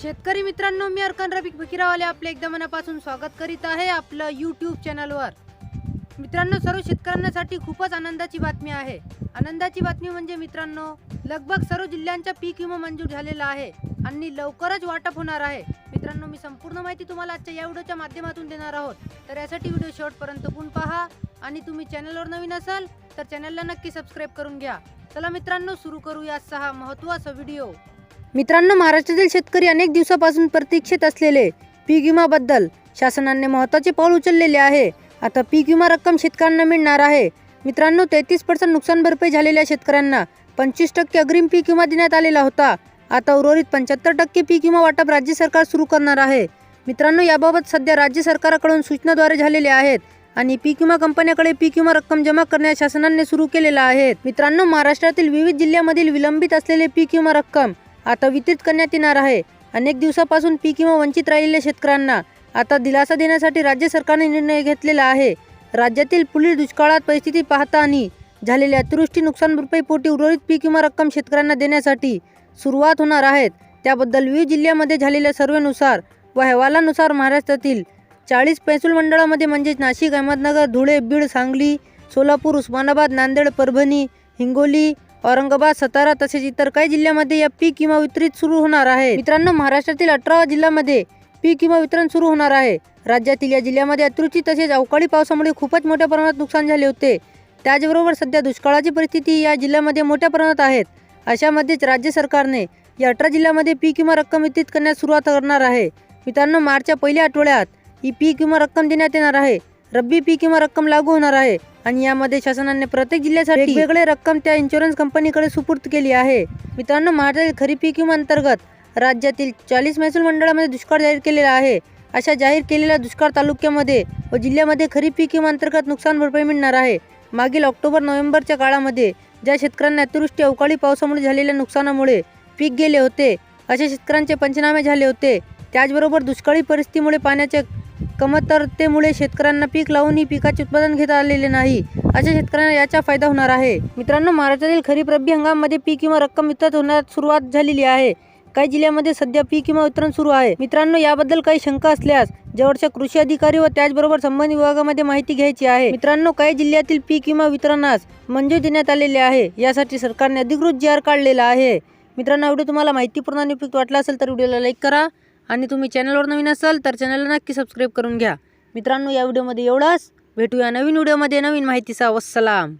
शेतकरी मित्रांनो मी अर्कन रफिक भिकिरावाले आपले एकदा मनापासून स्वागत करीत आहे आपलं यूट्यूब चॅनलवर मित्रांनो सर्व शेतकऱ्यांसाठी खूपच आनंदाची बातमी आहे. आनंदाची बातमी म्हणजे मित्रांनो लगभग सर्व जिल्ह्यांचा पीक विमा मंजूर झालेला आहे आणि लवकरच वाटप होणार आहे. मित्रांनो मी संपूर्ण माहिती तुम्हाला आजच्या या व्हिडिओच्या माध्यमातून देणार आहोत. तर यासाठी व्हिडिओ शेवटपर्यंत पण पहा आणि तुम्ही चॅनलवर नवीन असाल तर चॅनलला नक्की सबस्क्राईब करून घ्या. चला मित्रांनो सुरू करूया सहा हा महत्त्वाचा व्हिडिओ मित्रांनो महाराष्ट्रातील शेतकरी अनेक दिवसापासून प्रतीक्षेत असलेले पीक विमाबद्दल शासनाने महत्त्वाचे पाऊल उचललेले आहे. आता पीक विमा रक्कम शेतकऱ्यांना मिळणार आहे. मित्रांनो तेहतीस पर्सेंट नुकसान भरपाई झालेल्या शेतकऱ्यांना पंचवीस टक्के अग्रिम पीक विमा देण्यात आलेला होता. आता उर्वरित पंच्याहत्तर टक्के पीक विमा वाटप राज्य सरकार सुरू करणार आहे. मित्रांनो याबाबत सध्या राज्य सरकारकडून सूचनाद्वारे झालेले आहेत आणि पीक विमा कंपन्याकडे पीक विमा रक्कम जमा करण्यास शासनाने सुरू केलेला आहे. मित्रांनो महाराष्ट्रातील विविध जिल्ह्यामधील विलंबित असलेले पीक विमा रक्कम आता वितरित करण्यात येणार आहे. अनेक दिवसापासून पीक विमा वंचित राहिलेल्या शेतकऱ्यांना आता दिलासा देण्यासाठी राज्य सरकारने निर्णय घेतलेला आहे. राज्यातील पुढील दुष्काळात परिस्थिती पाहता आणि झालेल्या अतिवृष्टी नुकसान भरपाई पोटी उर्वरित पीक विमा रक्कम शेतकऱ्यांना देण्यासाठी सुरुवात होणार आहेत त्याबद्दल विविध जिल्ह्यामध्ये झालेल्या सर्वेनुसार व अहवालानुसार महाराष्ट्रातील चाळीस पैसूल मंडळामध्ये म्हणजेच नाशिक अहमदनगर धुळे बीड सांगली सोलापूर उस्मानाबाद नांदेड परभणी हिंगोली औरंगाबाद सातारा तसेच इतर काही जिल्ह्यामध्ये या पीक विमा वितरित सुरू होणार आहे. मित्रांनो महाराष्ट्रातील अठरा जिल्ह्यामध्ये पीक विमा वितरण सुरू होणार आहे. राज्यातील या जिल्ह्यामध्ये अतिवृष्टी तसेच अवकाळी पावसामुळे खूपच मोठ्या प्रमाणात नुकसान झाले होते. त्याचबरोबर सध्या दुष्काळाची परिस्थिती या जिल्ह्यामध्ये मोठ्या प्रमाणात आहेत. अशामध्येच राज्य सरकारने या अठरा जिल्ह्यामध्ये पीक विमा रक्कम वितरित करण्यास सुरुवात करणार आहे. मित्रांनो मार्चच्या पहिल्या आठवड्यात ही पीक विमा रक्कम देण्यात येणार आहे. रब्बी पीक विमा रक्कम लागू होणार आहे आणि यामध्ये शासनाने प्रत्येक जिल्ह्यासाठी वेगवेगळे रक्कम त्या इन्शुरन्स कंपनीकडे सुपूर्द केली आहे. मित्रांनो महाराष्ट्रातील खरीप पीक विमा अंतर्गत राज्यातील चाळीस महसूल मंडळामध्ये दुष्काळ जाहीर केलेला आहे. अशा जाहीर केलेल्या दुष्काळ तालुक्यामध्ये व जिल्ह्यामध्ये खरीप पीक विमा अंतर्गत नुकसान भरपाई मिळणार आहे. मागील ऑक्टोबर नोव्हेंबरच्या काळामध्ये ज्या शेतकऱ्यांना अतिवृष्टी अवकाळी पावसामुळे झालेल्या नुकसानामुळे पीक गेले होते अशा शेतकऱ्यांचे पंचनामे झाले होते. त्याचबरोबर दुष्काळी परिस्थितीमुळे पाण्याच्या कमतरतेमुळे शेतकऱ्यांना पीक लावूनही पिकाचे उत्पादन घेता आलेले नाही. अशा शेतकऱ्यांना याचा फायदा होणार आहे. मित्रांनो महाराष्ट्रातील खरीप रब्बी हंगामामध्ये पीक किंवा रक्कम वितरित होण्यास सुरुवात झालेली आहे. काही जिल्ह्यामध्ये सध्या पीक किंवा वितरण सुरू आहे. मित्रांनो याबद्दल काही शंका असल्यास जवळच्या कृषी अधिकारी व त्याचबरोबर संबंधित विभागामध्ये माहिती घ्यायची आहे. मित्रांनो काही जिल्ह्यातील पीक किंवा वितरणास मंजूर देण्यात आलेले आहे. यासाठी सरकारने अधिकृत जी आर काढलेला आहे. मित्रांनो व्हिडिओ तुम्हाला माहितीपूर्ण आणि उपयुक्त वाटला असेल तर व्हिडिओला लाईक करा. आणि तुम्ही चॅनलवर नवीन असाल तर चॅनलला नक्की सबस्क्राईब करून घ्या. मित्रांनो या व्हिडिओमध्ये एवढंच. भेटूया नवीन व्हिडिओमध्ये नवीन माहितीचा वसलाम